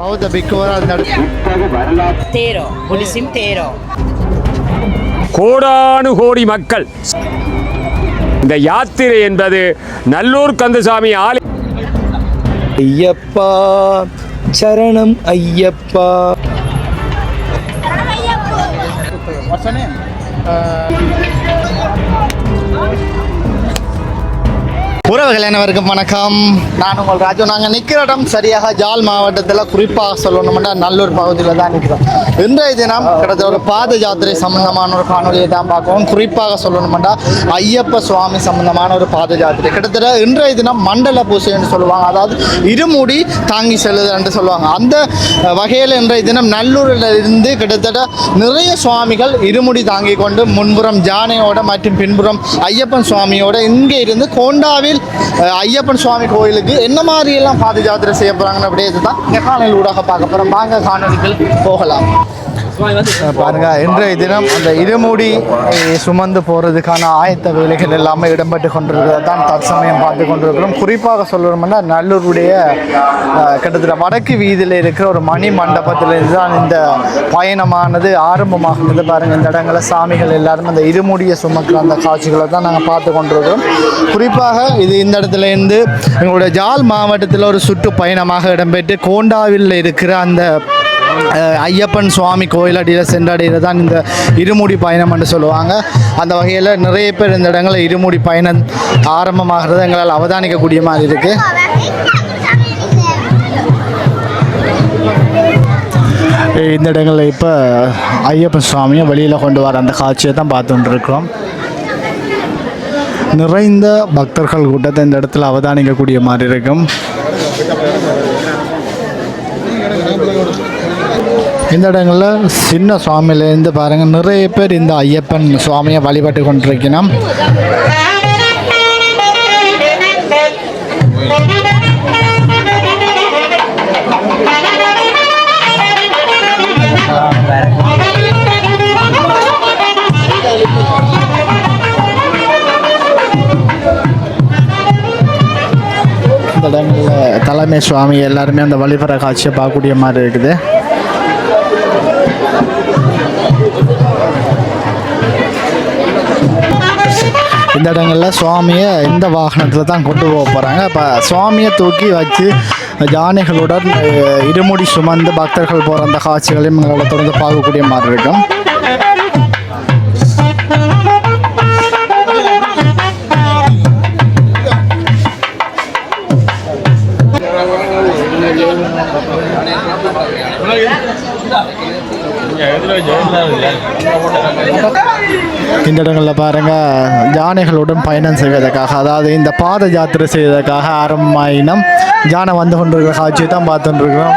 பௌத்த பிக்குவர் அந்த தேரோ புலிசிம் தேரோ கோடானு கோடி மக்கள். இந்த யாத்திரை என்பது நல்லூர் கந்தசாமி ஆலய ஐயப்பா சரணம் ஐயப்பா. உறவுகள் அனைவருக்கும் வணக்கம். நான் உங்கள் ராஜு. நாங்கள் நிற்கிற இடம் சரியாக ஜால் மாவட்டத்தில் குறிப்பாக சொல்லணும்னா நல்லூர் பகுதியில் தான் நிற்கிறோம். இன்றைய தினம் கிட்டத்தட்ட ஒரு பாத ஜாத்திரை சம்பந்தமான ஒரு காணொலியை தான் பார்க்கவும் குறிப்பாக சொல்லணும்னா ஐயப்ப சுவாமி சம்பந்தமான ஒரு பாத ஜாத்திரை கிட்டத்தட்ட இன்றைய தினம் மண்டல பூசைன்னு சொல்லுவாங்க. அதாவது இருமுடி தாங்கி செல்லுதல் என்று சொல்லுவாங்க. அந்த வகையில் இன்றைய தினம் நல்லூரில் இருந்து கிட்டத்தட்ட நிறைய சுவாமிகள் இருமுடி தாங்கி கொண்டு முன்புறம் ஜானையோட மற்றும் பின்புறம் ஐயப்பன் சுவாமியோட இங்கே இருந்து கோண்டாவில் ஐயப்பன் சுவாமி கோயிலுக்கு என்ன மாதிரி எல்லாம் பாத யாத்திரை செய்ய போகிறாங்கன்னு அப்படியே தான் இந்த ஊடாக பார்க்க போகிறோம் வாங்க காணொலிகள் போகலாம். பாருங்க இன்றைய தினம் அந்த இருமுடி சுமந்து போறதுக்கான ஆயத்த வேலைகள் எல்லாமே இடம்பெற்று கொண்டிருக்கிறத. தான் தற்சமயம் பார்த்து கொண்டிருக்கிறோம். குறிப்பாக சொல்லணும்னா நல்லூருடைய கிட்டத்தட்ட வடக்கு வீதியில் இருக்கிற ஒரு மணி மண்டபத்திலிருந்து தான் இந்த பயணமானது ஆரம்பமாகுது பாருங்க இந்த இடங்களில் சாமிகள் எல்லாரும் அந்த இருமுடியை சுமக்கிற அந்த காட்சிகளை தான் நாங்கள் பார்த்து கொண்டிருக்கிறோம். குறிப்பாக இது இந்த இடத்துல இருந்து எங்களுடைய ஜாழ் மாவட்டத்தில் ஒரு சுற்றுப்பயணமாக இடம்பெற்று கோண்டாவில் இருக்கிற அந்த ஐயப்பன் சுவாமி கோயிலடியில் சென்றடைகிறது தான் இந்த இருமுடி பயணம் என்று சொல்லுவாங்க. அந்த வகையில் நிறைய பேர் இந்த இடங்களில் இருமுடி பயணம் ஆரம்பமாகிறது எங்களால் அவதானிக்கக்கூடிய மாதிரி இருக்குது இந்த இடங்களில் இப்போ ஐயப்பன் சுவாமியை வெளியில் கொண்டு வர அந்த காட்சியை தான் பார்த்துட்டு இருக்கிறோம் நிறைந்த பக்தர்கள் கூட்டத்தை இந்த இடத்துல அவதானிக்கக்கூடிய மாதிரி இருக்கும். இந்த இடங்களில் சின்ன சுவாமியிலேருந்து பாருங்கள் நிறைய பேர் இந்த ஐயப்பன் சுவாமியை வழிபட்டு கொண்டிருக்கணும். இந்த இடங்களில் தலைமை சுவாமி எல்லாருமே அந்த வழிபட காட்சியை பார்க்கக்கூடிய மாதிரி இருக்குது. இந்த இடங்களில் சுவாமியை இந்த வாகனத்தில் தான் கொண்டு போக போகிறாங்க இப்போ சுவாமியை தூக்கி வச்சு யானைகளுடன் இருமுடி சுமந்து பக்தர்கள் போகிற அந்த காட்சிகளையும் எங்களால் தொடர்ந்து பார்க்கக்கூடிய மாதிரி இருக்கும். இந்த இடங்களில் பாருங்கள் யானைகளுடன் பயணம் செய்வதற்காக அதாவது இந்த பாத யாத்திரை செய்வதற்காக ஆரம்பமாயினம். யானை வந்து கொண்டிருக்கிற காட்சியை தான் பார்த்துட்டு இருக்கிறோம்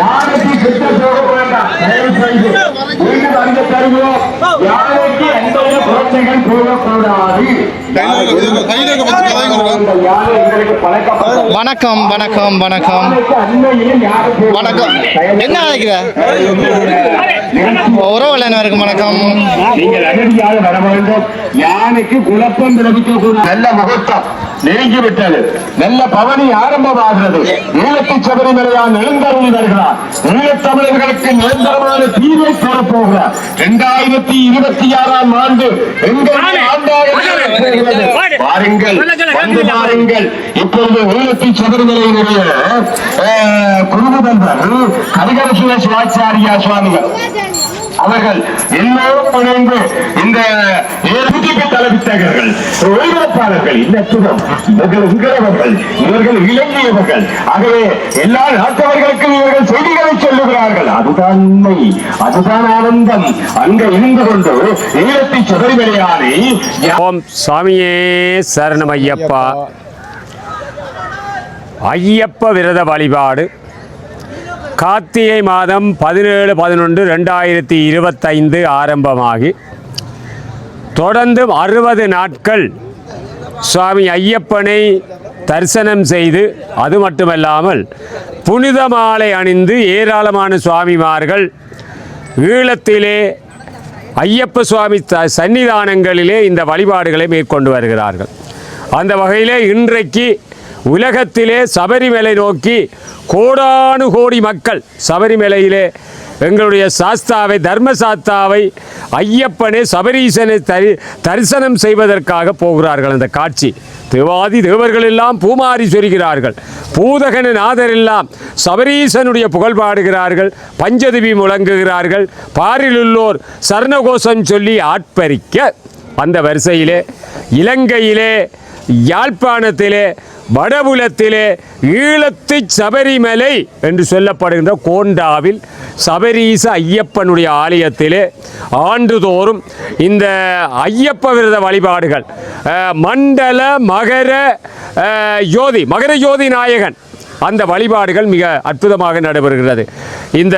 யாருக்கு கிட்ட போக வேண்டாம் தயவு செய்து மீண்டும் அங்க தருகிறோம் யாருக்கு எந்த குழந்தைகள் போகக்கூடாது இந்த யானை எங்களுக்கு பழக்கப்பட்ட வணக்கம் வணக்கம் வணக்கம். வணக்கம். என்ன நினைக்கிற உறவுகள் அனைவருக்கும் வணக்கம். நீங்கள் அகதியாக வர வேண்டும். யானைக்கு குழப்பம் விளைவிக்க கூடாது. நல்ல முகூர்த்தம். நெருங்கி விட்டது நல்ல பவனி ஆரம்பமாகிறது. ஈழத்து சபரிமலையான் எழுந்தருளி வருகிறார். ஈழத் தமிழர்களுக்கு நிரந்தரமான தீர்வை தரப்போகிறார் இரண்டாயிரத்தி இருபத்தி ஆறாம் ஆண்டு எங்கள் ஆண்டாக. வாருங்கள். வந்து வாருங்கள். இப்பொழுது ஈழத்து சபரிமலையினுடைய குருமுதல்வர் குரு சிவாச்சாரியா சுவாமிகள். அவர்கள் எல்லோரும் இணைந்து இந்த ஏற்பிக்கு தலைவித்தகர்கள் ஒளிபரப்பாளர்கள் இந்த அற்புதம் இவர்கள் உங்களவர்கள் இவர்கள் இலங்கியவர்கள். ஆகவே எல்லா நாட்டவர்களுக்கும் இவர்கள் செய்திகளை சொல்லுகிறார்கள். அதுதான் உண்மை அதுதான் ஆனந்தம். அங்க இருந்து கொண்டு ஈழத்தை சபரிமலையானை ஓம் சாமியே சரணம் ஐயப்ப விரத வழிபாடு. கார்த்திகை மாதம் பதினேழு பதினொன்று ரெண்டாயிரத்தி இருபத்தைந்து ஆரம்பமாகி தொடர்ந்து அறுபது நாட்கள் சுவாமி ஐயப்பனை தரிசனம் செய்து அது மட்டுமல்லாமல் புனித மாலை அணிந்து ஏராளமான சுவாமிமார்கள் ஈழத்திலே ஐயப்ப சுவாமி த சன்னிதானங்களிலே இந்த வழிபாடுகளை மேற்கொண்டு வருகிறார்கள். அந்த வகையிலே இன்றைக்கு உலகத்திலே சபரிமலை நோக்கி கோடானு கோடி மக்கள் சபரிமலையிலே எங்களுடைய சாஸ்தாவை தர்ம சாஸ்தாவை ஐயப்பனை சபரீசனை தரி தரிசனம் செய்வதற்காக போகிறார்கள். அந்த காட்சி. தேவாதி தேவர்கள் எல்லாம் பூமாரி சொரிகிறார்கள். பூதகன நாதர் எல்லாம் சபரீசனுடைய புகழ் பாடுகிறார்கள். பஞ்சதிபி முழங்குகிறார்கள். பாரிலுள்ளோர் சரணகோஷம் சொல்லி ஆட்பரிக்க அந்த வரிசையிலே இலங்கையிலே யாழ்ப்பாணத்திலே வடபுலத்திலே ஈழத்து சபரிமலை என்று சொல்லப்படுகின்ற கோண்டாவில் சபரீச ஐயப்பனுடைய ஆலயத்திலே ஆண்டுதோறும் இந்த ஐயப்ப விரத வழிபாடுகள் மண்டல மகர யோதி ஜோதி மகர ஜோதி நாயகன் அந்த வழிபாடுகள் மிக அற்புதமாக நடைபெறுகிறது. இந்த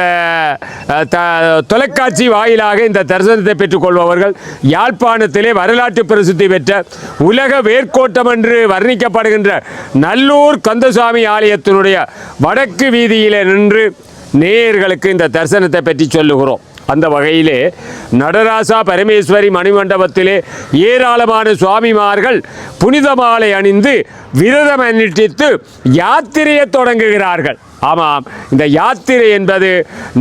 த- தொலைக்காட்சி வாயிலாக இந்த தரிசனத்தை பெற்றுக்கொள்பவர்கள் யாழ்ப்பாணத்திலே வரலாற்று பிரசித்தி பெற்ற உலக வேர்க்கோட்டம் என்று வர்ணிக்கப்படுகின்ற நல்லூர் கந்தசாமி ஆலயத்தினுடைய வடக்கு வீதியிலே நின்று நேயர்களுக்கு இந்த தரிசனத்தை பற்றி சொல்லுகிறோம். அந்த வகையிலே நடராசா பரமேஸ்வரி மணிமண்டபத்திலே ஏராளமான சுவாமிமார்கள் புனித மாலை அணிந்து விரதம் அனுஷ்டித்து யாத்திரையை தொடங்குகிறார்கள். ஆமாம் இந்த யாத்திரை என்பது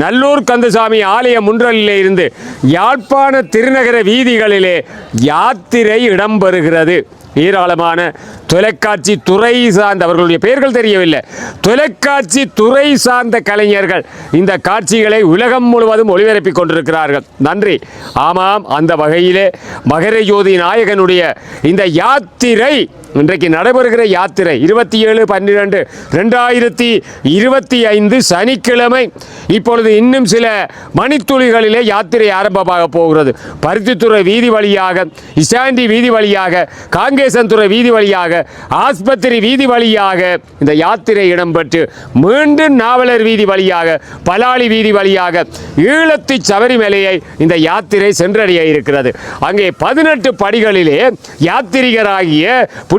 நல்லூர் கந்தசாமி ஆலய முன்றலிலே இருந்து யாழ்ப்பாண திருநகர வீதிகளிலே யாத்திரை இடம்பெறுகிறது. ஏராளமான தொலைக்காட்சி துறை சார்ந்த அவர்களுடைய பெயர்கள் தெரியவில்லை. தொலைக்காட்சி துறை சார்ந்த கலைஞர்கள் இந்த காட்சிகளை உலகம் முழுவதும் ஒளிபரப்பிக் கொண்டிருக்கிறார்கள். நன்றி. ஆமாம் அந்த வகையிலே மகர ஜோதி நாயகனுடைய இந்த யாத்திரை இன்றைக்கு நடைபெறுகிற யாத்திரை இருபத்தி ஏழு பன்னிரெண்டு ரெண்டாயிரத்தி இருபத்தி ஐந்து சனிக்கிழமை. இப்பொழுது இன்னும் சில மணித்துளிகளிலே யாத்திரை ஆரம்பமாக போகிறது. பருத்தித்துறை வீதி வழியாக இசாண்டி வீதி வழியாக காங்கேசன்துறை வீதி வழியாக ஆஸ்பத்திரி வீதி வழியாக இந்த யாத்திரை இடம்பெற்று மீண்டும் நாவலர் வீதி வழியாக பலாளி வீதி வழியாக ஈழத்து சபரிமலையை இந்த யாத்திரை சென்றடைய இருக்கிறது. அங்கே பதினெட்டு படிகளிலே யாத்திரிகராகிய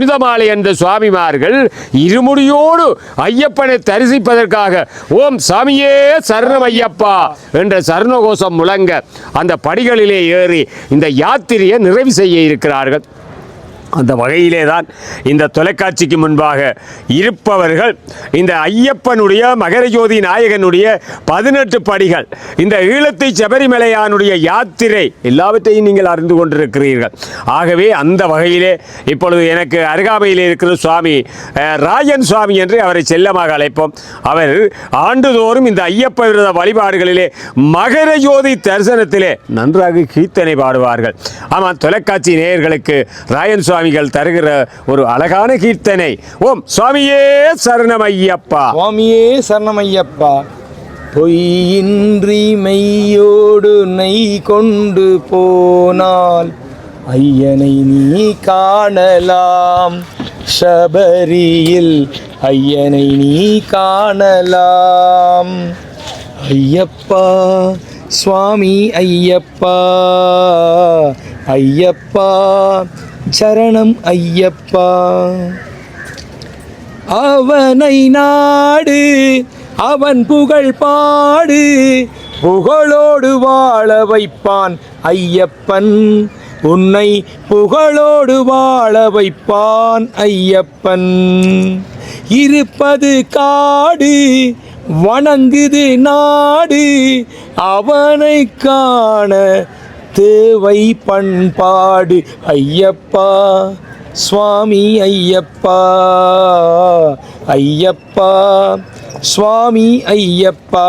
புனிதமாலை என்ற சுவாமிமார்கள் இருமுடியோடு ஐயப்பனை தரிசிப்பதற்காக ஓம் சாமியே சரணம் ஐயப்பா என்ற சரணகோஷம் முழங்க அந்த படிகளிலே ஏறி இந்த யாத்திரையை நிறைவு செய்ய இருக்கிறார்கள். அந்த வகையிலே தான் இந்த தொலைக்காட்சிக்கு முன்பாக இருப்பவர்கள் இந்த ஐயப்பனுடைய மகரஜோதி நாயகனுடைய பதினெட்டு படிகள் இந்த ஈழத்தை சபரிமலையானுடைய யாத்திரை எல்லாவற்றையும் நீங்கள் அறிந்து கொண்டிருக்கிறீர்கள். ஆகவே அந்த வகையிலே இப்பொழுது எனக்கு அருகாமையில் இருக்கிற சுவாமி ராஜன் சுவாமி என்று அவரை செல்லமாக அழைப்போம். அவர் ஆண்டுதோறும் இந்த ஐயப்ப விரத வழிபாடுகளிலே மகரஜோதி தரிசனத்திலே நன்றாக கீர்த்தனை பாடுவார்கள். ஆமாம் தொலைக்காட்சி நேயர்களுக்கு ராயன் சுவாமிகள் தருகிற ஒரு அழகான கீர்த்தனை. ஓம் சுவாமியே சரணமையப்பா. சுவாமியே சரணமையப்பா. பொய்யின்றி மெய்யோடு நெய் கொண்டு போனால் ஐயனை நீ காணலாம். சபரியில் ஐயனை நீ காணலாம். ஐயப்பா சுவாமி ஐயப்பா. ஐயப்பா சரணம் ஐயப்பா. அவனை நாடு அவன் புகழ் பாடு புகழோடு வாழ வைப்பான் ஐயப்பன். உன்னை புகழோடு வாழ வைப்பான் ஐயப்பன். இருப்பது காடு வணங்குது நாடு அவனை காண தேவை பண்பாடு ஐயப்பா சுவாமி ஐயப்பா ஐயப்பா சுவாமி ஐயப்பா.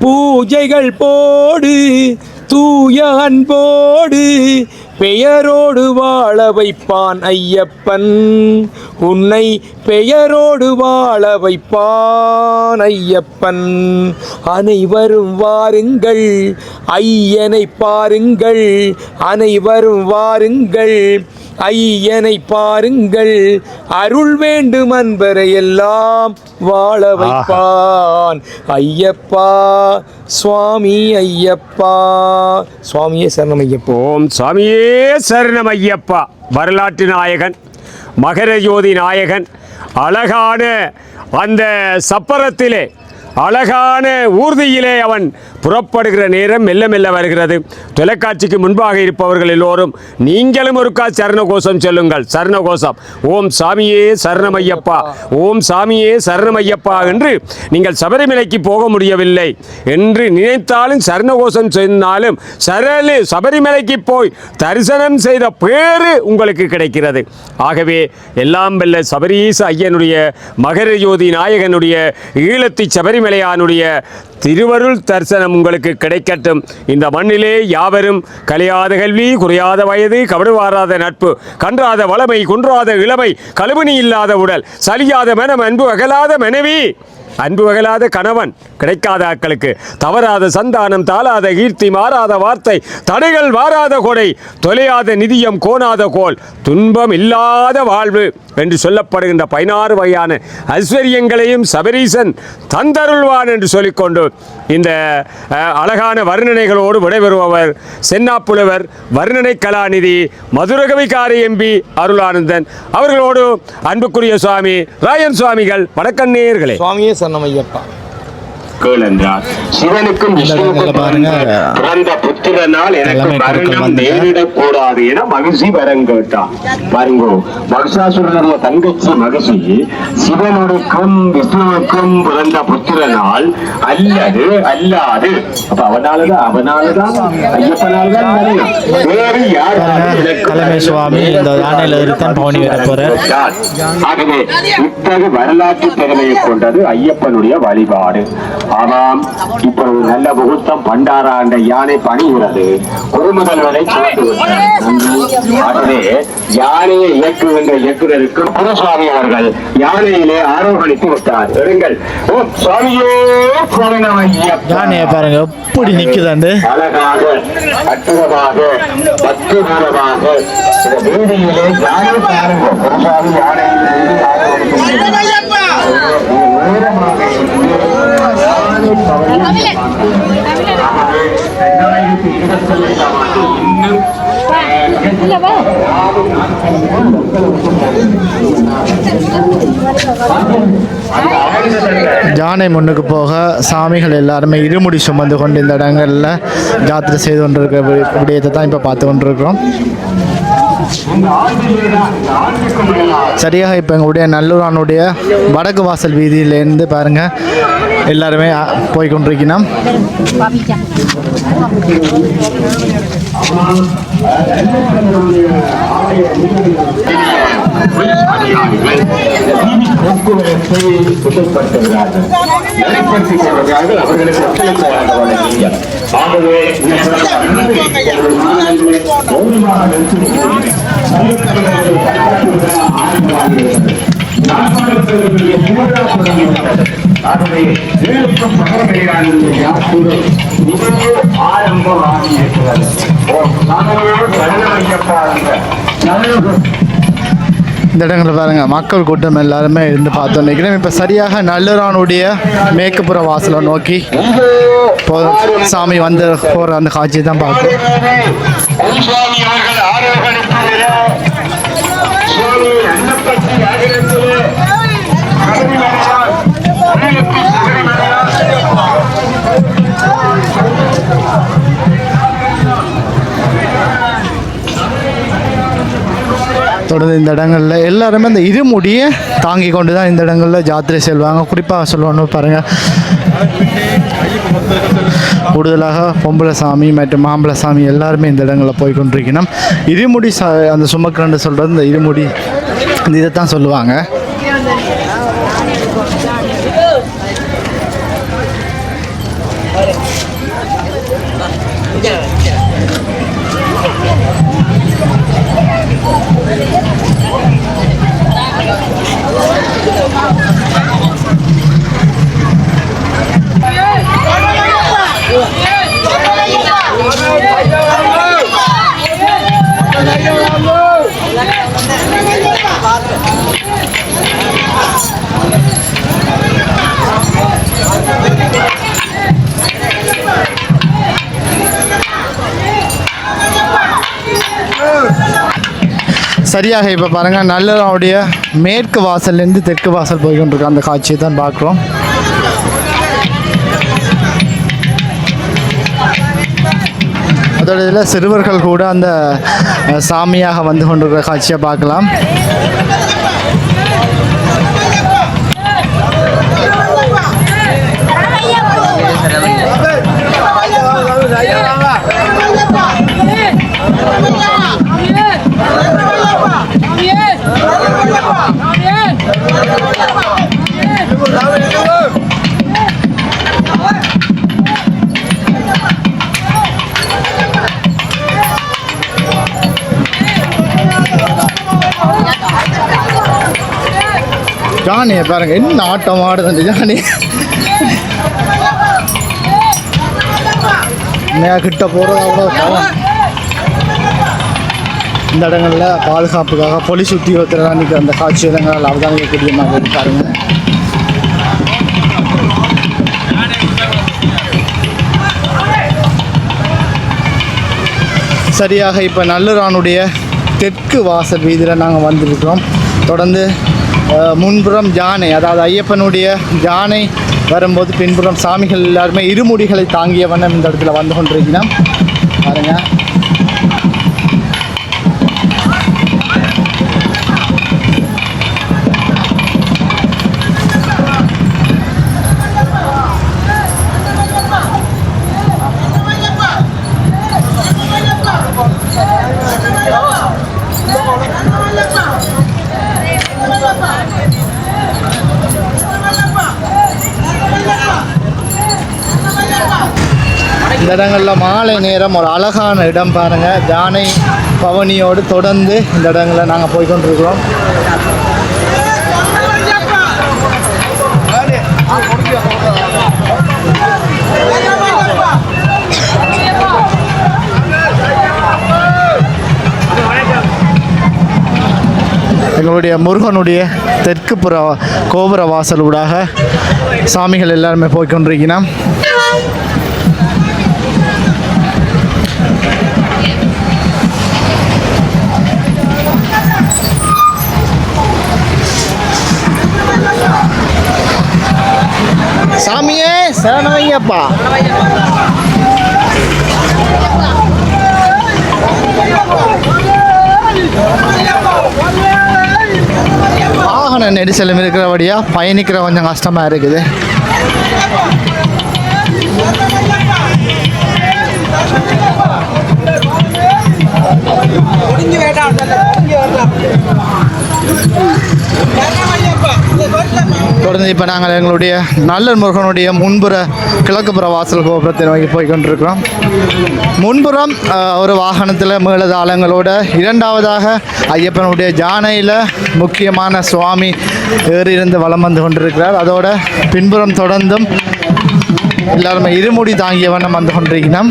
பூஜைகள் போடு தூய அன்போடு பெயரோடு வாழ வைப்பான் ஐயப்பன். உன்னை பெயரோடு வாழ வைப்பான் ஐயப்பன். அனைவரும் வாருங்கள் ஐயனை பாருங்கள் அனைவரும் வாருங்கள் ஐயனை பாருங்கள் அருள் வேண்டும் அன்பரை எல்லாம் வாழ வைப்பான். ஐயப்பா சுவாமி ஐயப்பா. சுவாமியே சரணம் ஐயப்பா. ஓம் சாமியே சரணம் ஐயப்பா. வரலாற்று நாயகன். மகரஜோதி நாயகன். அழகான அந்த சப்பரத்திலே அழகான ஊர்தியிலே அவன் புறப்படுகிற நேரம் மெல்ல மெல்ல வருகிறது. தொலைக்காட்சிக்கு முன்பாக இருப்பவர்கள் எல்லோரும் நீங்களும் ஒருக்கா சரணகோஷம் சொல்லுங்கள். சரணகோஷம். ஓம் சாமியே சரணமையப்பா. ஓம் சாமியே சரணமையப்பா என்று நீங்கள் சபரிமலைக்கு போக முடியவில்லை என்று நினைத்தாலும் சரணகோஷம் சொன்னாலும் சரளு சபரிமலைக்கு போய் தரிசனம் செய்த பேரு உங்களுக்கு கிடைக்கிறது. ஆகவே எல்லாம் வெல்ல சபரீச ஐயனுடைய மகர ஜோதி நாயகனுடைய ஈழத்தி சபரிமலையானுடைய திருவருள் தரிசனம் உங்களுக்கு கிடைக்கட்டும். இந்த மண்ணிலே யாவரும் கலையாத கல்வி குறையாத வயது கபடுவாராத நட்பு கன்றாத வளமை குன்றாத இளமை கழுவினி இல்லாத உடல் சலியாத மனம் அன்பு அகலாத மனைவி அன்பு வகலாத கணவன் கிடைக்காத ஆக்களுக்கு தவறாத சந்தானம் தாளாத கீர்த்தி மாறாத வார்த்தை தடைகள் வாராத கொடை தொலையாத நிதியம் கோணாத கோல் துன்பம் இல்லாத வாழ்வு. என்று சொல்லப்படுகின்ற பதினாறு வகையான ஐஸ்வர்யங்களையும் சபரீசன் தந்தருள்வான் என்று சொல்லிக்கொண்டு இந்த அஹ், அழகான வர்ணனைகளோடு விடைபெறுபவர் சென்னாப்புலவர் வர்ணனை கலாநிதி மதுரகவிகாரி எம்பி அருளானந்தன் அவர்களோடு அன்புக்குரிய சுவாமி ராயன் சுவாமிகள் வடக்கண்ணேர்களே சுவாமியே சன்னமையப்பா கேள் என்றார் சிவனுக்கும் விஷ்ணுவுக்கும். பிறந்த புத்திரனால் எனக்கு மரணம். நேரிடக் கூடாது என மகிழ்ச்சி வரம் கேட்டான் பாருங்க மகிஷாசுரனுடைய தங்கச்சி மகிழ்ச்சி சிவனுக்கும் விஷ்ணுவுக்கும் பிறந்த புத்திரனால் அல்லது அல்லாது அப்ப அவனாலதான் அவனாலதான் ஐயப்பனால்தான் வேறு எனக்கு தலைமை சுவாமி இந்த யானையில இருத்தான் பவனி வர போறார். ஆகவே இத்தகு வரலாற்று பெருமையை கொண்டது ஐயப்பனுடைய வழிபாடு ஆமாம் இப்பொழுது நல்ல முகூர்த்தம் பண்டாராண்ட யானை பணிகிறது. விட்டார். நன்றி. ஆகவே யானையை இயக்குகின்ற இயக்குநருக்கு குருசுவாமி அவர்கள் யானையிலே ஆரோகணித்து விட்டார். எடுங்கள். ஓ சுவாமியே. யானையை பாருங்க எப்படி நிக்குதாண்டு? அழகாக அற்புதமாக பக்திபூரமாக இந்த வீதியிலே யானை பாருங்க குருசாமி யானையில் யானை முன்னுக்கு போக சாமிகள் எல்லாருமே இருமுடி சுமந்து கொண்டு இந்த இடங்களில் ஜாத்திரை செய்து கொண்டிருக்க விடயத்தை தான் இப்போ பார்த்து கொண்டிருக்கிறோம். சரியாக இப்போ எங்களுடைய நல்லூரானுடைய வடக்கு வாசல் வீதியிலேருந்து பாருங்கள் எல்லாருமே அ, போய் கொண்டிருக்கணும் போக்குவரத்தை சுத்தப்படுத்துகிறார்கள் நடைபடுத்திக் கொள்கிறார்கள் அவர்களுக்கு ஒத்துழைப்பு வேண்டும் ஆகவே இந்த ஆகவே வேலுக்கும் பகவதையான யாத்திரை இதே ஆரம்பமாக நல்ல இந்த இடங்களில் பாருங்கள் மக்கள் கூட்டம் எல்லாருமே இருந்து பார்த்தோம். நினைக்கிறேன் இப்போ சரியாக நல்லூரானுடைய மேற்குப்புற வாசலை நோக்கி போ சாமி வந்து போகிற அந்த காட்சியை தான் பார்க்குறோம் சுவாமி தொடர்ந்து இந்த இடங்களில் எல்லாருமே இந்த இருமுடியை தாங்கி கொண்டு தான் இந்த இடங்களில் ஜாத்திரை செல்வாங்க. குறிப்பாக சொல்லணும் பாருங்கள் கூடுதலாக பொம்பளை சாமி மற்றும் மாம்பழ சாமி எல்லாருமே இந்த இடங்களில் போய் கொண்டிருக்கணும். இருமுடி சா அந்த சுமக்கரண்டு சொல்கிறது இந்த இருமுடி இந்த இதைத்தான் சொல்லுவாங்க. சரியாக இப்போ பாருங்கள் நல்லூருடைய மேற்கு வாசல்லேருந்து தெற்கு வாசல் போய்கொண்டிருக்க அந்த காட்சியை தான் பார்க்குறோம் அதோட இதில் சிறுவர்கள் கூட அந்த சாமியாக வந்து கொண்டிருக்கிற காட்சியை பார்க்கலாம் ஜானியை பாருங்க என்ன ஆட்டம் ஆடுது அந்த ஜானி கிட்ட போகிறது அவ்வளோ இந்த இடங்களில் பாதுகாப்புக்காக பொலி சுற்றி வைக்கிறதா நிற்கிற அந்த காட்சி இடங்கள் அவதானிக்கக்கூடிய மாதிரி பாருங்க. சரியாக இப்போ நல்லூரானுடைய தெற்கு வாசல் வீதியில் நாங்கள் வந்திருக்கிறோம். தொடர்ந்து முன்புறம் யானை அதாவது ஐயப்பனுடைய யானை வரும்போது பின்புறம் சாமிகள் எல்லாருமே இருமுடிகளை தாங்கிய வண்ணம் இந்த இடத்துல வந்து கொண்டிருக்கிறோம் பாருங்கள் இடங்களில் மாலை நேரம் ஒரு அழகான இடம் பாருங்கள் தானை பவனியோடு தொடர்ந்து இந்த இடங்களில் நாங்கள் போய் கொண்டிருக்கிறோம். எங்களுடைய முருகனுடைய தெற்கு புற கோபுர வாசல் ஊடாக சாமிகள் எல்லாருமே போய்கொண்டிருக்கிறோம் சரணமையப்பா வாகன நெரிசலும் இருக்கிறபடியா பயணிக்கிற கொஞ்சம் கஷ்டமா இருக்குது. தொடர்ந்து இப்போ நாங்கள் எங்களுடைய நல்ல முருகனுடைய முன்புற கிழக்குப்புற வாசல் கோபுரத்தை நோக்கி போய் கொண்டிருக்கிறோம் முன்புறம் ஒரு வாகனத்தில் மேலதாளங்களோட இரண்டாவதாக ஐயப்பனுடைய ஜானையில் முக்கியமான சுவாமி ஏறியிருந்து வலம் வந்து கொண்டிருக்கிறார். அதோட பின்புறம் தொடர்ந்தும் எல்லாருமே இருமுடி தாங்கியவண்ணம் வந்து கொண்டிருக்கிறோம்.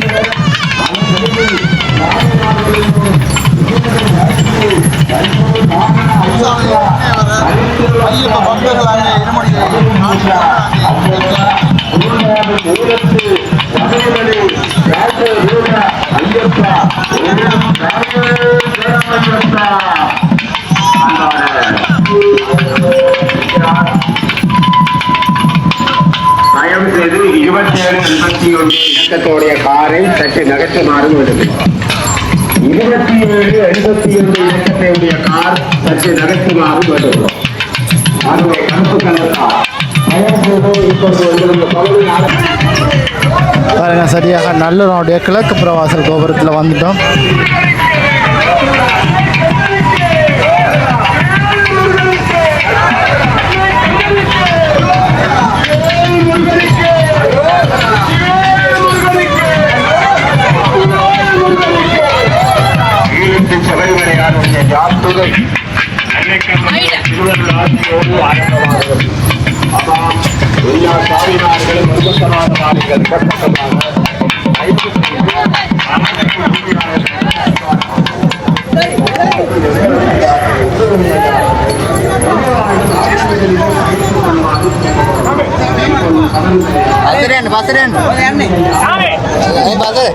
தயவு செய்து இருபத்தி ஏழு எண்பத்தி ஒன்று இலக்கத்தோடைய காரை சற்று நகர்த்துமாறு வேண்டும் இருபத்தி ஏழு எழுபத்தி ஒன்று இலக்கத்தையுடைய கார் சற்று நகர்த்துமாறு வேண்டும் அதுவே கருப்பு கலந்தா தயவு பாருங்க சரியாக நல்லூருடைய கிழக்கு பிரவாசல் கோபுரத்தில் வந்துட்டோம். யாத்துகை திருவள்ளாசியோடு ஆரம்பமாகிறது அதான் எல்லா சாமியார்களும் வசந்தமான மாறிகள் கட்டமாக রেন বাসে রেন এই বাসে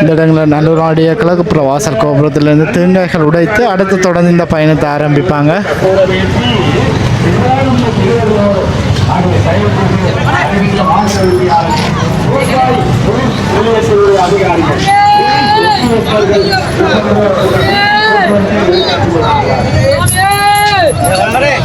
இந்த இடங்களில் நல்லூராடிய கிழக்கு புற வாசல் கோபுரத்திலிருந்து திருநாய்கள் உடைத்து அடுத்து தொடர்ந்து இந்த பயணத்தை ஆரம்பிப்பாங்க. அதிகாரிகள். யானையை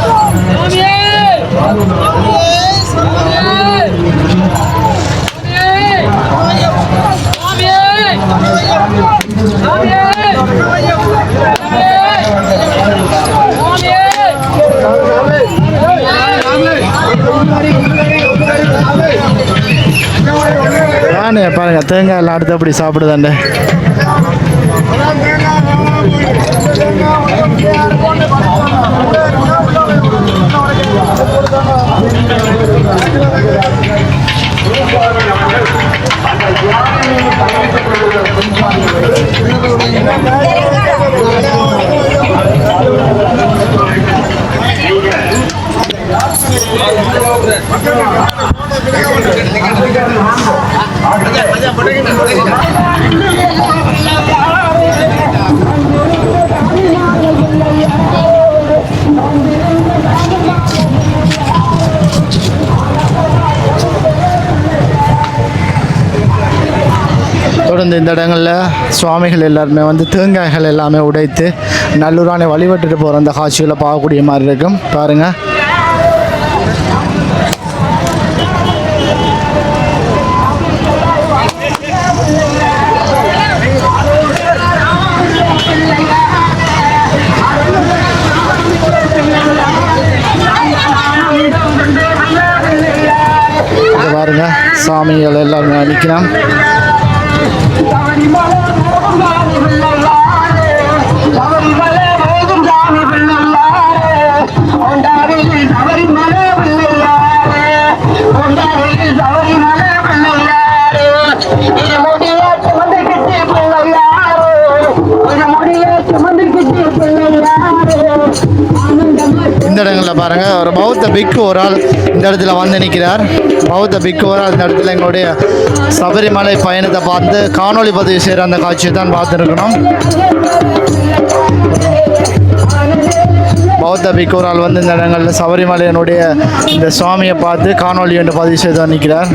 பாருங்க தேங்காய் எல்லாம் அடுத்து அப்படி சாப்பிடுதாண்டே. தொடர்ந்து இந்த இடங்களில் சுவாமிகள் எல்லாருமே வந்து தேங்காய்கள் எல்லாமே உடைத்து நல்லூரானை வழிபட்டுட்டு போகிற அந்த காட்சிகளை பார்க்கக்கூடிய மாதிரி இருக்கும். பாருங்கள் சாமிகள் எல்லாருமே நிற்கிறான் இந்த இடங்களில் பாருங்கள் ஒரு பௌத்த பிக்கு ஒரு ஆள் இந்த இடத்துல வந்து நிற்கிறார். பௌத்த பிக்குவர் அந்த இடத்துல எங்களுடைய சபரிமலை பயணத்தை பார்த்து காணொளி பதிவு செய்கிற அந்த காட்சியை தான் பார்த்துருக்கணும். பௌத்த பிக்குவரால் வந்து இந்த இடங்களில் சபரிமலையினுடைய இந்த சுவாமியை பார்த்து காணொளி என்று பதிவு செய்து வந்து நிற்கிறார்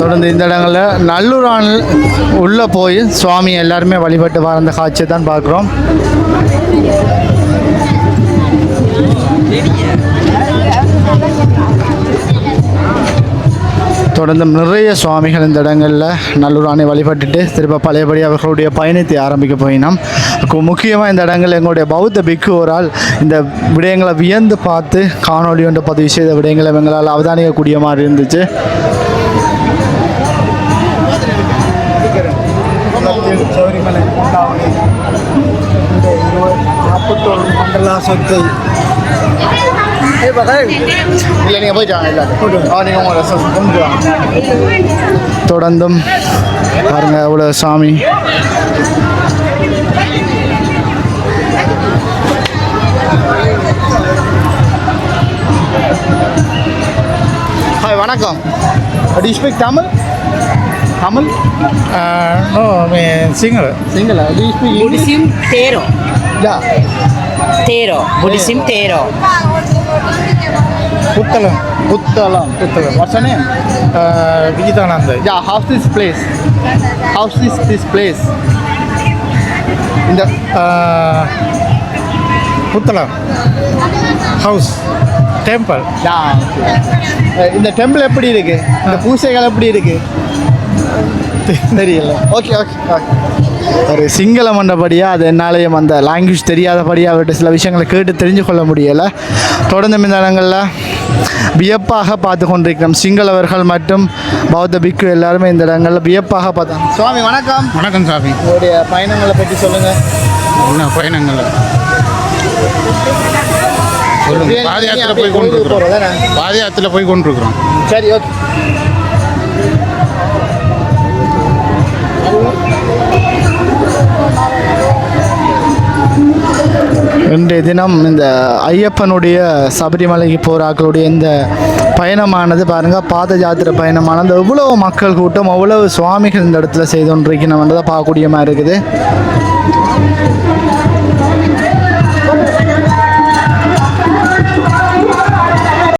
தொடர்ந்து இந்த இடங்களில் நல்லூரான் உள்ளே போய் சுவாமி எல்லாருமே வழிபட்டு வர அந்த காட்சியை தான் பார்க்குறோம். தொடர்ந்து நிறைய சுவாமிகள் இந்த இடங்களில் நல்லூரானை வழிபட்டுட்டு திரும்ப பழையபடி அவர்களுடைய பயணத்தை ஆரம்பிக்க போயினோம். முக்கியமாக இந்த இடங்களில் எங்களுடைய பௌத்த பிக்கு ஒரு ஆள் இந்த விடயங்களை வியந்து பார்த்து காணொளி ஒன்று பதிவு செய்த விடயங்களை எங்களால் அவதானிக்கக்கூடிய மாதிரி இருந்துச்சு. நாற்பத்தோரு மண்டலா சொத்தை இல்லை நீங்கள் போயிட்டு வாங்க எல்லாரும் ஆ நீங்கள் உங்களை சொ- கொண்டு வாங்க தொடர்ந்தும் பாருங்க அவ்வளோ சாமி ஹாய் வணக்கம் to speak Tamil Tamil mean, singer. Sinhala to speak. Yeah Tero. Buddhism Tero. Puttalam. Puttalam Puttalam what's name Uh, place? How's this this place? In the Uh, Puttalam. House. Temple. yeah, okay. Uh, இந்த temple எப்படி இருக்கு இந்த பூசைகள் எப்படி இருக்கு தெரியல okay okay ஒரு சிங்கள மண்டபடியாக அது என்னாலேயும் அந்த லாங்குவேஜ் தெரியாதபடியாக அவர்கிட்ட சில விஷயங்களை கேட்டு தெரிஞ்சு கொள்ள முடியலை. தொடர்ந்து இந்த இடங்களில் வியப்பாக பார்த்து கொண்டிருக்கிறோம். சிங்களவர்கள் மற்றும் பௌத்த பிக்கு எல்லாருமே இந்த இடங்களில் வியப்பாக பார்த்தாங்க சுவாமி வணக்கம். வணக்கம் சாமி உங்களுடைய பயணங்களை பற்றி சொல்லுங்கள் என்ன பயணங்கள்? பாத யாத்திரை போய் கொண்டிருக்கிறோம் பாத யாத்திரை போய் கொண்டிருக்கிறோம் சரி ஓகே இன்றைய தினம் இந்த ஐயப்பனுடைய சபரிமலைக்கு போராக்களுடைய இந்த பயணமானது பாருங்கள் பாத ஜாத்திரை பயணமானது. எவ்வளவு மக்கள் கூட்டம் அவ்வளவு சுவாமிகள் இந்த இடத்துல செய்து கொண்டிருக்கணும்ன்றதை பார்க்கக்கூடிய மாதிரி இருக்குது.